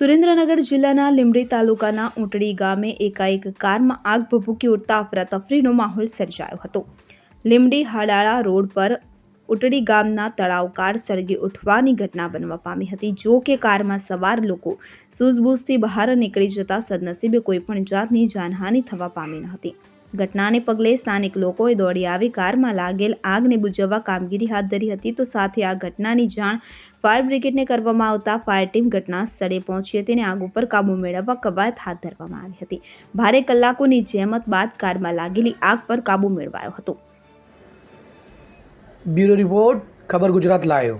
સુરેન્દ્રનગર જિલ્લાના લીંબડી તાલુકાના ઊંટડી ગામે એકાએક કારમાં આગ ભભૂકી ઉઠતા અફરાતફરીનો માહોલ સર્જાયો હતો. લીંબડી હાડાળા રોડ પર ઉટડી ગામના તળાવ કાર સળગી ઉઠવાની ઘટના બનવા પામી હતી. જો કે કારમાં સવાર લોકો સૂઝબૂઝથી બહાર નીકળી જતા સદનસીબે કોઈપણ જાતની જાનહાનિ થવા પામી ન હતી. ઘટનાને પગલે સ્થાનિક લોકોએ દોડી આવી કારમાં લાગેલ આગને બુઝવવા કામગીરી હાથ ધરી હતી. તો સાથે આ ઘટનાની જાણ ફાયર બ્રિગેડને કરવામાં આવતા ફાયર ટીમ ઘટના સ્થળે પહોંચી હતી અને આગ ઉપર કાબૂ મેળવવા કવાયત હાથ ધરવામાં આવી હતી. ભારે કલાકોની જહેમત બાદ કારમાં લાગેલી આગ પર કાબૂ મેળવાયો હતો. બ્યુરો રિપોર્ટ, ખબર ગુજરાત લાયો.